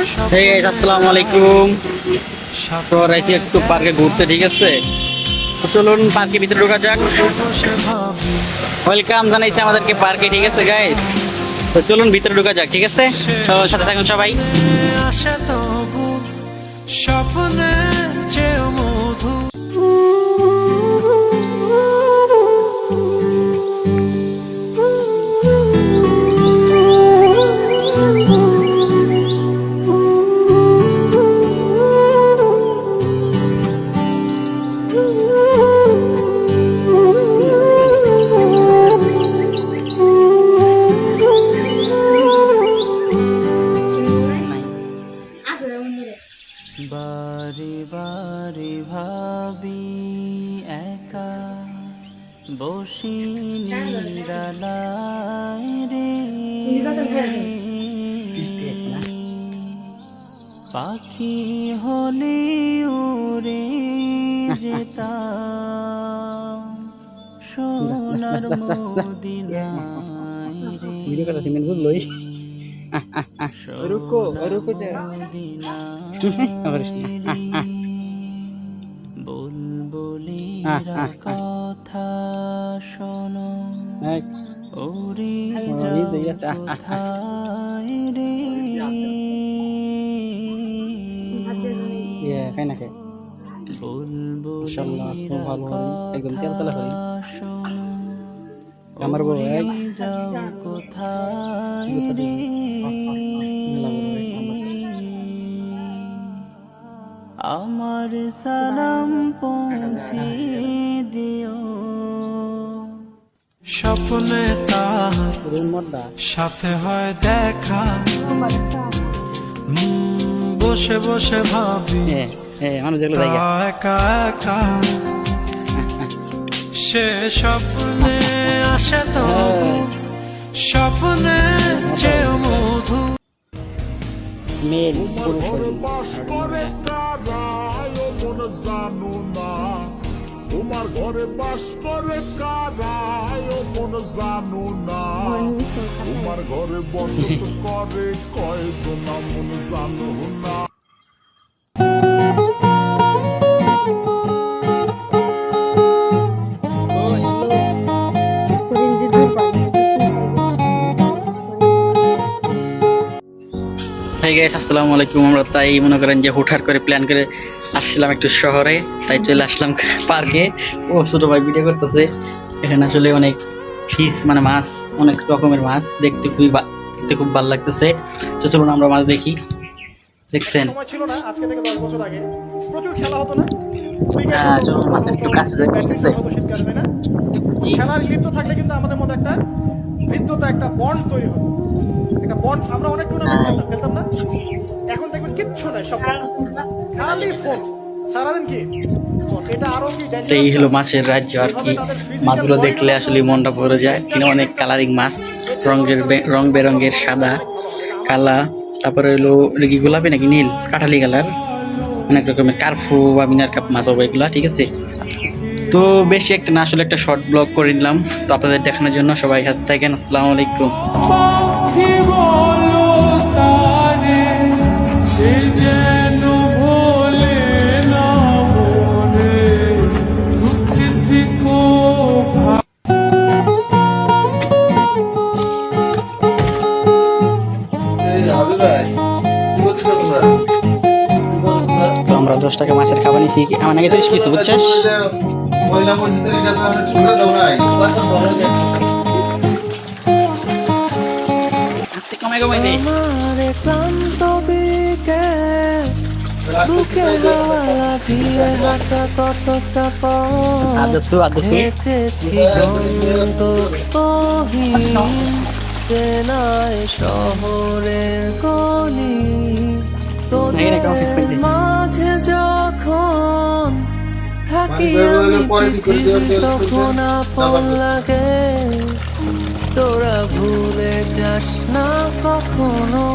Guys, আসসালামু আলাইকুম সর রাইছি একটু পার্কে ঘুরতে ঠিক আছে? চলুন পার্কের ভিতরে ঢোকা যাক। ওয়েলকাম জানাইছে আমাদেরকে পার্কে ঠিক আছে গাইস তো চলুন ভিতরে ঢোকা যাক ঠিক আছে? সাথে থাকুন সবাই। স্বপ্নে যেতাম সোনার মদিনায় ভিডিও করতে মেন বুঝলই রুকো কথা শোনো। ওরে দিয়াছে। কোথায় রে? ইয়ে খাই না খাই মাশাআল্লাহ, খুব ভালো। হয়। একদম তেলতেলা হয়। আমার বউ এক যাও কোথায় রে? আমার সালাম পৌঁছে দিও। স্বপ্নে তার সাথে হয় দেখা। বসে বসে ভাবি হ্যাঁ মানুষ যেগুলো জায়গা সে স্বপ্নে আসে তো স্বপ্নে চেয়েও মধু। মেল মন তোমার ঘরে বাস করে কারায় ও মন জানো না। তোমার ঘরে বসত করে কয়জন মন জানো না। হাই গাইস আসসালামু আলাইকুম। আমরা তাই মনে করেন যে হুটহাট করে প্ল্যান করে আসছিলাম একটু শহরে। তাই চলে আসলাম পার্কে। ও ছোট ভাই ভিডিও করতেছে। এখানে আসলে অনেক ফিস মানে মাছ অনেক রকমের মাছ। দেখতে খুবই দেখতে খুব ভালো লাগতেছে। তো চলুন আমরা মাছ দেখি। দেখছেন? হ্যাঁ, চলুন মাছের একটু কাছে যাই, ঠিক আছে? খেলার লিপ্ত থাকলে কিন্তু আমাদের মধ্যে একটা হৃদ্যতা একটা বন্ড তৈরি একটা আমরা অনেক টুর্নামেন্ট হ্যাঁ। খেলতাম খেলতাম না? এখন দেখবেন কিচ্ছু নাই সব খালি ফোন সারাদিন কি? তো এই হলো মাছের রাজ্য আর কি। মাছগুলো দেখলে আসলে মনটা ভরে যায়। কিন্তু অনেক কালারিং মাছ। রঙের রং বেরঙের সাদা কালা তারপরে হলো কি গোলাপি নাকি নীল? কাঠালি কালার। অনেক রকমের কার্ফু বা মিনার কাপ মাছ হবে এগুলা ঠিক আছে? তো বেশি একটা না আসলে একটা শর্ট ব্লগ করে নিলাম। তো আপনাদের দেখানোর জন্য সবাই হাত থাকেন। আসসালামু আলাইকুম। দশ টাকা মাছের খাবার নিছি। আমার নাকি তুই কিছু বুঝছিস? আদসু আদসু চেনায় শহরের গলি তোদের মাঝে যখন থাকি আমি পৃথিবী তখন আপন লাগে। তোরা ভুলে যাস না কখনো।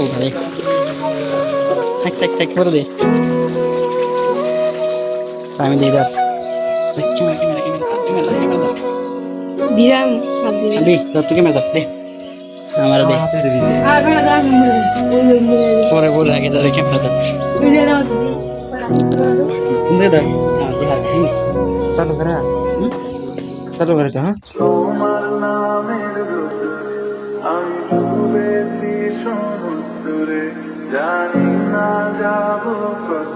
এইভাবে করে দে। আমি দিই দিলাম হাত দিবি আবি থেকে মেজার দে। আমার দে। পরে বলে আগে তোর ক্যামেরা দে দে। দে হ্যাঁ দে। চালু করে চালু করে তো হ্যাঁ। তোমার নামের আমি ডুবেছি সমুদ্রে। জানি না যাব কদ্দূরে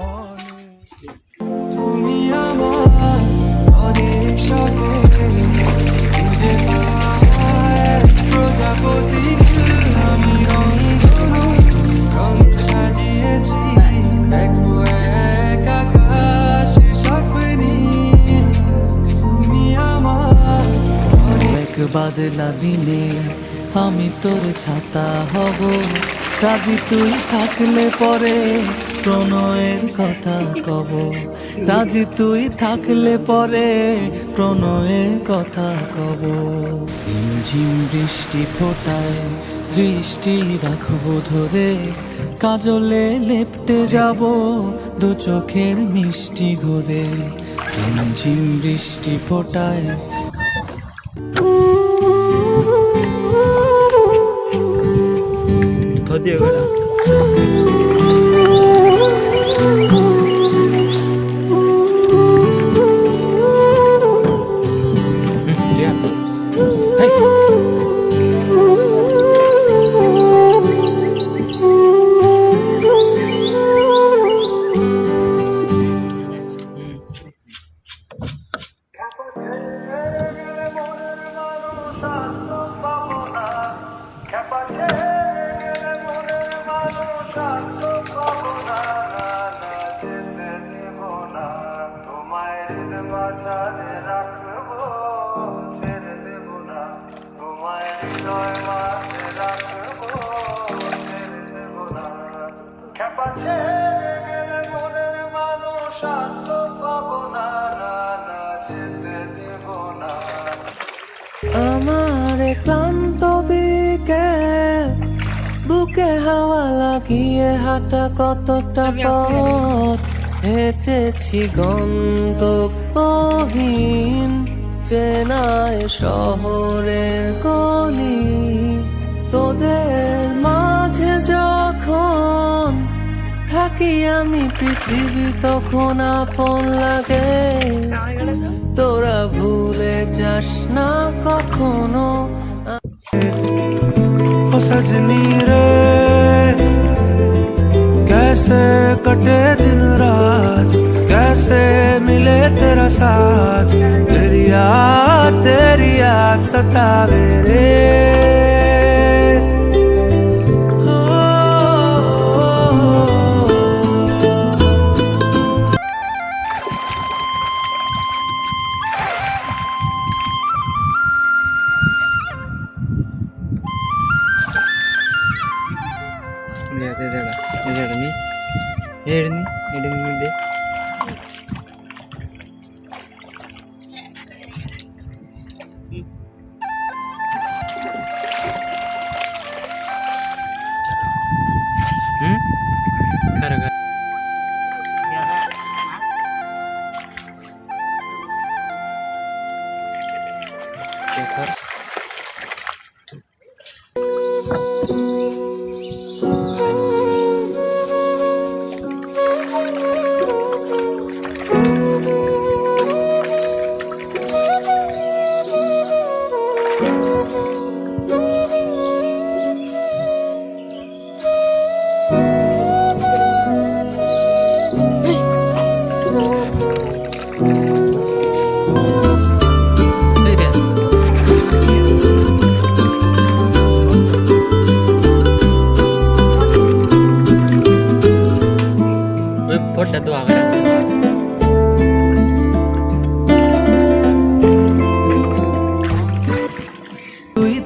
বাদলা দিনে আমি তোর ছাতা হব। রাজি তুই থাকলে পরে প্রণয়ের কথা কব। রাজি তুই থাকলে পরে প্রণয়ের কথা কব। ঝিম বৃষ্টি ফোটায়, দৃষ্টি রাখব ধরে। কাজলে লেপটে যাব দু চোখের মিষ্টি ঘরে। ঝিম বৃষ্টি ফোটায় ধরিয়ে গেলা আমার তাকিয়ে হাঁটা কতটা পথ? হেঁটেছি গন্তব্যহীন চেনায় শহরের কলি তোদের মাঝে যখন থাকি আমি পৃথিবী তখন আপন লাগে। তোরা ভুলে যাস না কখনো। ও সজনী রে। कैसे कटे दिन रात? कैसे मिले तेरा साथ? तेरी याद तेरी याद सतावे रे।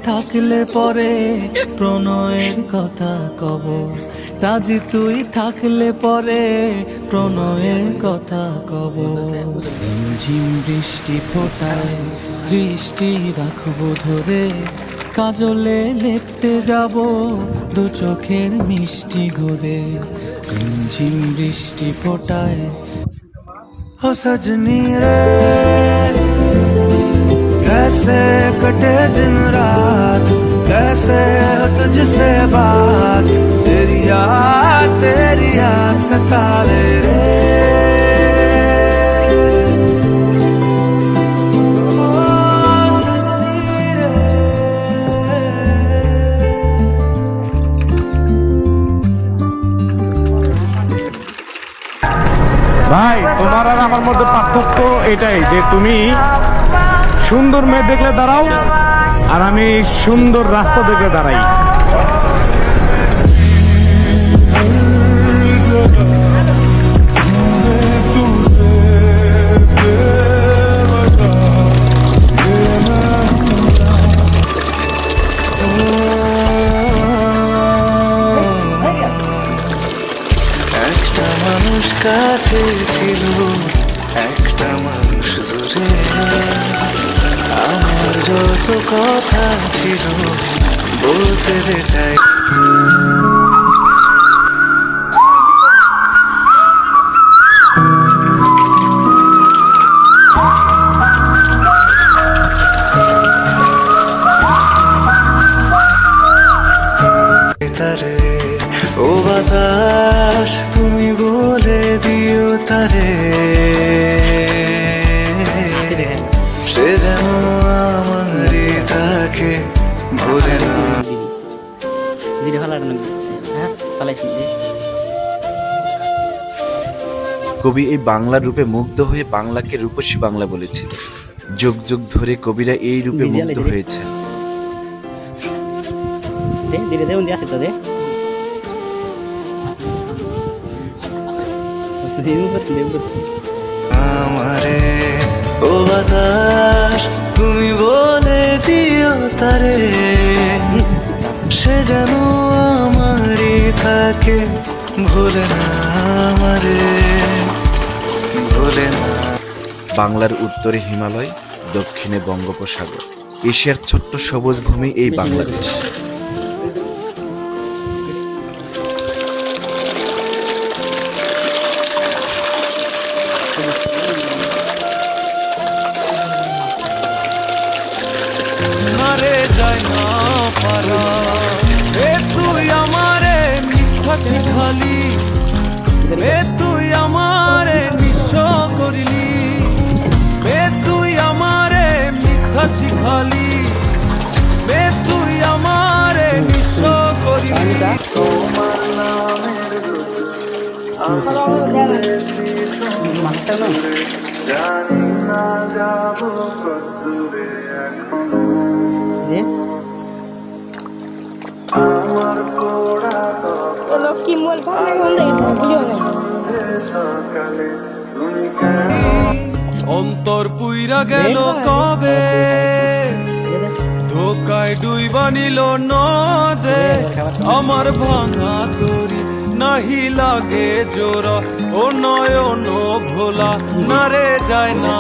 থাকলে পরে প্রণয়ের কথা কব। রাজি তুই থাকলে পরে প্রণয়ের কথা কব। ঝিম বৃষ্টি ফোটায়, দৃষ্টি রাখব ধরে। কাজলে লেপটে যাব দু চোখের মিষ্টি ঘুরে। ঝিম বৃষ্টি ফোটায় ও রে कैसे कटे दिन रात कैसे हो तुझसे बात तेरी याद तेरी याद सतावे रे ओ सजनी रे ভাই তোমার আর আমার মধ্যে পার্থক্য এটাই যে তুমি সুন্দর মেয়ে দেখলে দাঁড়াও। আর আমি সুন্দর রাস্তা দেখলে দাঁড়াই। কবি এই বাংলার রূপে মুগ্ধ হয়ে বাংলাকে রূপসী বাংলা বলেছিল যুগ যুগ ধরে কবিরা এই রূপে মুগ্ধ হয়েছে আমারে ও বাতাস তুমি বলে দিও তারে। সে যেন আমারই থাকে ভুলে না আমারে। না বাংলার উত্তরে হিমালয়, দক্ষিণে বঙ্গোপসাগর। এশিয়ার ছোট্ট সবুজ ভূমি এই বাংলাদেশ। যায় না তুই আমারে মিথ্যা শিখালি। এ মিথ্যা শিখালি এ তুই আমারে নিঃস্ব করলি। তোমার নামের জানি না যাব কত দূরে এখনও আমার পোড়া চলো কি মোল ভালো না। সকালে তুমি অন্তর পুইরা গেল কবে? ধোকায় ডুইবা নিল নদে। আমার ভাঙা তরি নাহি লাগে জোড়া। ও নয়ন ভোলা নারে যায় না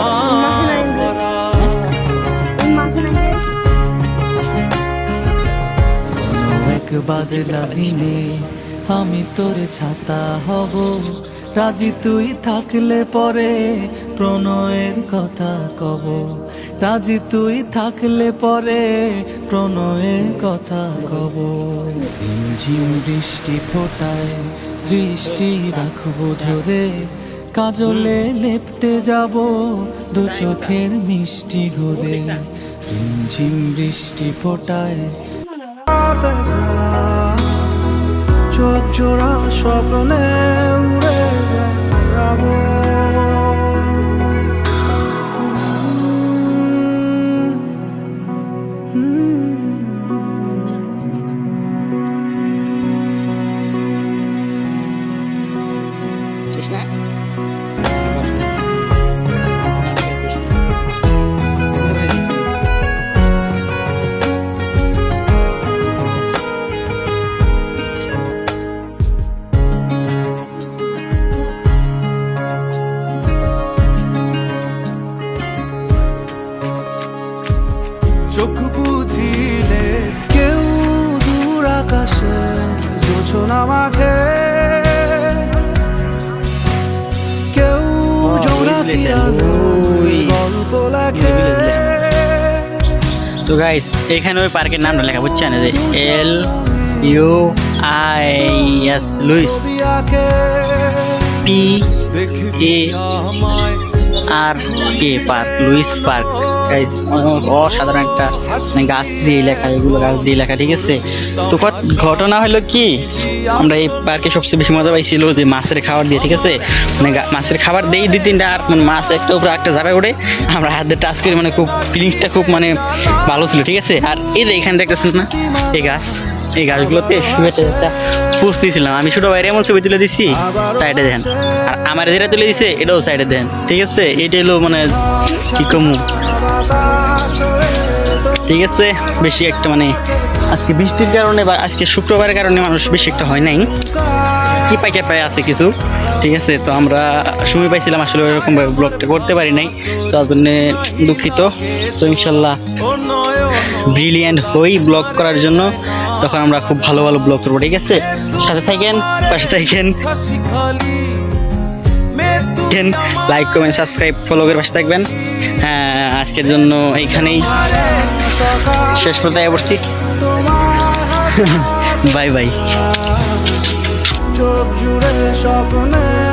বাদলা দিনে আমি তোর ছাতা হব। রাজি তুই থাকলে পরে প্রণয়ের কথা কব। রাজি তুই থাকলে পরে প্রণয়ের কথা কব। ঝিম বৃষ্টি ফোটায়, দৃষ্টি রাখব ধরে। কাজলে লেপটে যাব দু চোখের মিষ্টি ঘুরে। ঝিম বৃষ্টি ফোটায়। চোখ জোড়া স্বপ্নে শেষ তো গাইস এখানে ওই পার্কের নামটা লেখা, বুঝছেন? যে L U I S Louis P A R K park Louis park অসাধারণ একটা মানে গাছ দিয়ে লেখা, এগুলো গাছ দিয়ে লেখা, ঠিক আছে? তো ঘটনা হলো কি? আমরা এই পার্কে সবচেয়ে বেশি মজা পাইছিল যে মাছের খাবার দিয়ে, ঠিক আছে? মানে মাছের খাবার দেই দুই তিনটা, আর মানে মাছ একটা উপরে একটা যাবে ওঠে আমরা হাত টাচ করি মানে খুব ফিলিংসটা খুব মানে ভালো ছিল, ঠিক আছে? আর এই যে এখানে দেখতেছেন না, এই গাছ, এই গাছগুলোতে একটা পোস্ট দিয়েছিলাম। আমি ছোট বাইরে এমন ছবি তুলে দিছি সাইডে দেখেন। আর আমার যেটা তুলে দিছে, এটাও সাইডে দেন ঠিক আছে? এটা হলো মানে কি কমু? ঠিক আছে বেশি একটা মানে আজকে বৃষ্টির কারণে বা আজকে শুক্রবারের কারণে মানুষ বেশি একটা হয় নাই। চিপাই চাপাই আছে কিছু ঠিক আছে তো আমরা সময় পাইছিলাম আসলে ওইরকম ব্লগটা করতে পারি নাই তার জন্য দুঃখিত। তো ইনশাল্লাহ ব্রিলিয়ান্ট হই ব্লগ করার জন্য তখন আমরা খুব ভালো ভালো ব্লগ করব ঠিক আছে? সাথে থাকেন পাশে থাকেন। লাইক কমেন্ট সাবস্ক্রাইব ফলো করে পাশে থাকবেন। হ্যাঁ আজকের জন্য এইখানেই শেষ পর্যায়ে পড়ছি বাই বাই। চোখ জুড়ে স্বপ্নে